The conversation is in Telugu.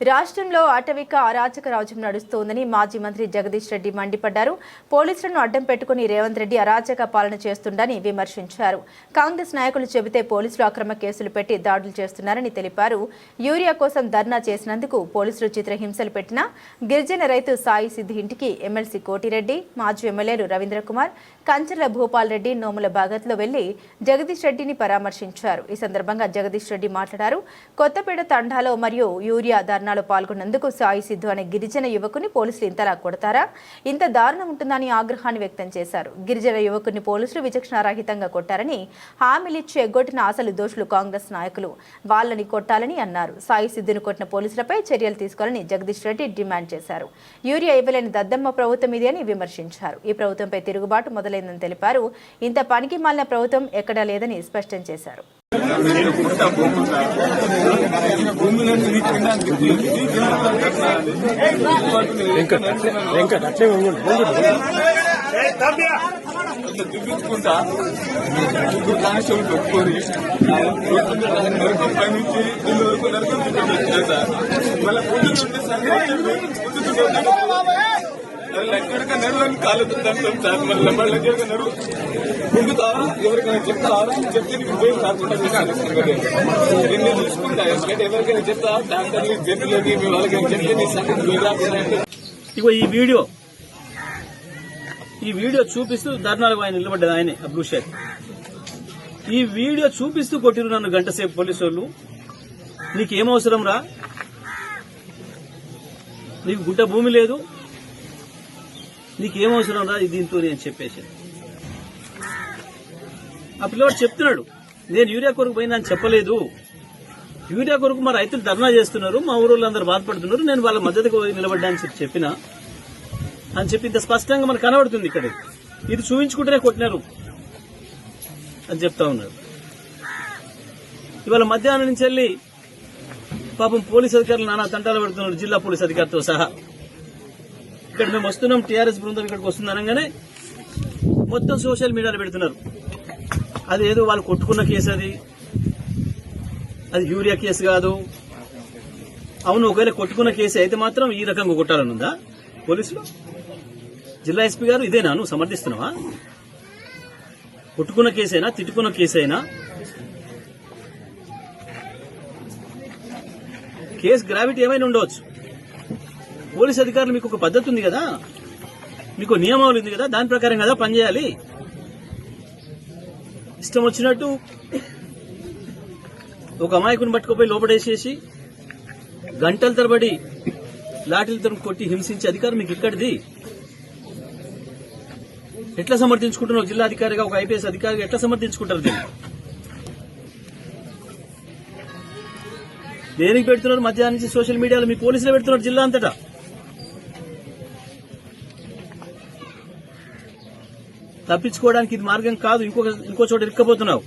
రాష్ట్రంలో అటవిక అరాచక రాజ్యం నడుస్తోందని మాజీ మంత్రి జగదీష్ రెడ్డి మండిపడ్డారు. పోలీసులను అడ్డం పెట్టుకుని రేవంత్ రెడ్డి అరాచక పాలన చేస్తుండని విమర్శించారు. కాంగ్రెస్ నాయకులు చెబితే పోలీసులు అక్రమ కేసులు పెట్టి దాడులు చేస్తున్నారని తెలిపారు. యూరియా కోసం ధర్నా చేసినందుకు పోలీసులు చిత్రహింసలు పెట్టిన గిరిజన రైతు సాయి సిద్ధి ఇంటికి ఎమ్మెల్సీ కోటిరెడ్డి మాజీ ఎమ్మెల్యేలు రవీంద్ర కుమార్ కంచర్ల భూపాల్ రెడ్డి నోముల భాగత్లో వెళ్ళి జగదీష్ రెడ్డిని పరామర్శించారు. ఈ సందర్భంగా జగదీష్ రెడ్డి మాట్లాడారు. కొత్తపేట తండాలో మరియు యూరియా ధర్నాలో పాల్గొన్నందుకు సాయి సిద్ధు అనే గిరిజన యువకుని పోలీసులు ఇంతలా కొడతారా? ఇంత దారుణం ఉంటుందని ఆగ్రహాన్ని వ్యక్తం చేశారు. గిరిజన యువకుని పోలీసులు విచక్షణారహితంగా కొట్టారని హామీలిచ్చి ఎగ్గొట్టిన ఆశలు దోషులు కాంగ్రెస్ నాయకులు. వాళ్ళని కొట్టాలని అన్నారు. సాయి సిద్ధును కొట్టిన పోలీసులపై చర్యలు తీసుకోవాలని జగదీష్ రెడ్డి డిమాండ్ చేశారు. యూరియా ఇవ్వలేని దద్దమ్మ ప్రభుత్వం ఇది అని విమర్శించారు. ఈ ప్రభుత్వంపై తిరుగుబాటు మొదలైందని తెలిపారు. ఇంత పనికి మాలిన ప్రభుత్వం ఎక్కడా లేదని స్పష్టం చేశారు. వెంకట్ అట్లే ముగ్గురు కానిస్టేబుల్ పెట్టుకొని ముప్పై నుంచి ఇల్లు వరకు నరకం మళ్ళీ పొద్దున్న ఉంటే సార్ ఎక్కడికి సార్ ఎవరికైనా చెప్తే నీకు నిన్ను చూసుకుంటా ఎందుకంటే ఎవరికైనా చెప్తా డాక్టర్లు మీ వాళ్ళకైనా చెప్తే నీ సంగతి ఇగో ఈ వీడియో. ఈ వీడియో చూపిస్తూ ధర్నాలకు ఆయన నిలబడ్డది ఆయనే అబ్దూ ఈ వీడియో చూపిస్తూ కొట్టిరు నన్ను గంటసేపు పోలీసు వాళ్ళు నీకేమవసరం రా? నీకు గుడ్డ భూమి లేదు. నీకేమవసరం రా దీంతో నేను చెప్పేసి? ఆ పిల్లవాడు చెప్తున్నాడు నేను యూరియా కొరకు పోయినా చెప్పలేదు. యూరియా కొరకు మా రైతులు ధర్నా చేస్తున్నారు మా ఊరోళ్ళందరూ బాధపడుతున్నారు నేను వాళ్ళ మద్దతుకు నిలబడ్డా అని చెప్పి చెప్పిన. అని చెప్పి ఇంత స్పష్టంగా మనకు కనబడుతుంది ఇక్కడ. ఇది చూపించుకుంటేనే కొట్టినారు. అని చెప్తా ఉన్నారు ఇవాళ మధ్యాహ్నం నుంచి వెళ్ళి పాపం పోలీస్ అధికారులు నానా తంటాలు పెడుతున్నారు జిల్లా పోలీస్ అధికారితో సహా. ఇక్కడ మేము వస్తున్నాం టీఆర్ఎస్ బృందం ఇక్కడికి వస్తుంది అనగానే మొత్తం సోషల్ మీడియాలో పెడుతున్నారు. అది ఏదో వాళ్ళు కొట్టుకున్న కేసు అది. అది యూరియా కేసు కాదు. అవును ఒకవేళ కొట్టుకున్న కేసు అయితే మాత్రం ఈ రకంగా కొట్టాలనుందా? పోలీసులు? జిల్లా ఎస్పీ గారు ఇదేనా? నువ్వు సమర్థిస్తున్నావా? కొట్టుకున్న కేసైనా తిట్టుకున్న కేసైనా? కేసు గ్రావిటీ ఏమైనా ఉండవచ్చు. పోలీస్ అధికారులు మీకు ఒక పద్ధతి ఉంది కదా? మీకు నియమావళి ఉంది కదా? దాని ప్రకారం కదా పనిచేయాలి ఇష్టం వచ్చినట్టు ఒక అమాయకుని పట్టుకుపోయి లోపడేసేసి గంటల తరబడి లాఠీలతో కొట్టి హింసించే అధికారం మీకు ఇక్కడిది. ఎట్లా సమర్థించుకుంటున్నావు జిల్లా అధికారిగా ఒక ఐపీఎస్ అధికారిగా ఎట్లా సమర్థించుకుంటారు దీన్ని? దేనికి పెడుతున్నారు? మధ్యాహ్నం నుంచి సోషల్ మీడియాలో మీ పోలీసులు పెడుతున్నారు జిల్లా అంతటా. తప్పించుకోవడానికి ఇది మార్గం కాదు. ఇంకొక ఇంకో చోట ఇరుక్కపోతున్నావు.